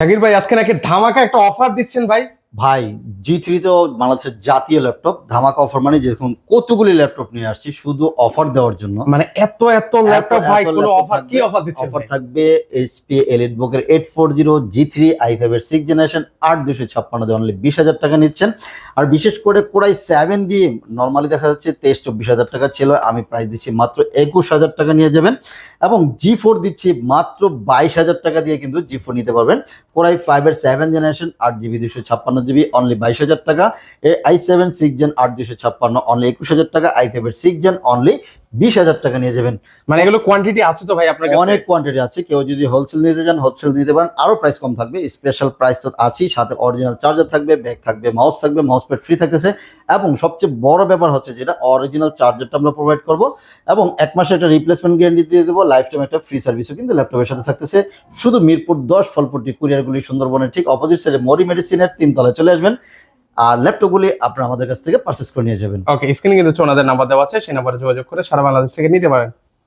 জাকির ভাই আজকে নাকি ধামাকা একটা অফার দিচ্ছেন ভাই। ভাই জি থ্রি তো বাংলাদেশের জাতীয় ল্যাপটপ ধামাকা অফার মানে দেখুন কতগুলি ল্যাপটপ নিয়ে আসছি শুধু অফার দেওয়ার জন্য। মানে এত এত ল্যাপটপ ভাই কোনো অফার কি অফার দিচ্ছেন অফার থাকবে এইচপি এলিট বুকের eight four zero G three I five এর সিক্স জেনারেশন আট দুশো ছাপ্পান্ন দিয়ে অনলি বিশ হাজার টাকা নিচ্ছেন। আর বিশেষ করে কোরাই সেভেন দিয়ে নর্মালি দেখা যাচ্ছে তেইশ চব্বিশ হাজার টাকা ছিল আমি প্রাইস দিচ্ছি মাত্র একুশ হাজার টাকা নিয়ে যাবেন। এবং জি ফোর দিচ্ছি মাত্র বাইশ হাজার টাকা দিয়ে কিন্তু জি ফোর নিতে পারবেন। কোরাই ফাইভের সেভেন জেনারেশন আট জিবি দুশো ছাপ্পান্ন জিবি অনলি বাইশ হাজার টাকা। আই সেভেন সিক্স জেন আট দুশো ছাপ্পান্ন অনলি একুশ হাজার টাকা। আই ফাইভের সিক্স জেন অনলি বিশ হাজার টাকা নিয়ে যাবেন। মানে এগুলো কোয়ান্টিটি আছে তো ভাই আপনার অনেক কোয়ান্টিটি আছে। কেউ যদি হোলসেল নিতে চান হোলসেল নিতে পারেন। আরও প্রাইস কম থাকবে। স্পেশাল প্রাইস তো আছেই। সাথে অরিজিনাল চার্জার থাকবে ব্যাগ থাকবে মাউস থাকবে মাউস প্যাড ফ্রি থাকতেছে। এবং সবচেয়ে বড় ব্যাপার হচ্ছে যেটা অরিজিনাল চার্জারটা আমরা প্রোভাইড করব। এবং এক মাসে একটা রিপ্লেসমেন্ট গ্যারান্টি দিয়ে দেবো। লাইফ টাইম একটা ফ্রি সার্ভিসও কিন্তু ল্যাপটপের সাথে থাকতেছে। শুধু মিরপুর দশ ফলপুরটি কুরিয়ারগুলি সুন্দরবনের ঠিক অপোজিট সাইডে মরি মেডিসিনের তিনতলায় চলে আসবেন। আর ল্যাপটপগুলি আপনারা আমাদের কাছ থেকে পারচেস করে নিয়ে যাবেন। ওকে স্ক্রিনে কিন্তু ওনাদের নাম্বার দেওয়া আছে, সেই নাম্বারে যোগাযোগ করে সারা বাংলাদেশ থেকে নিতে পারেন।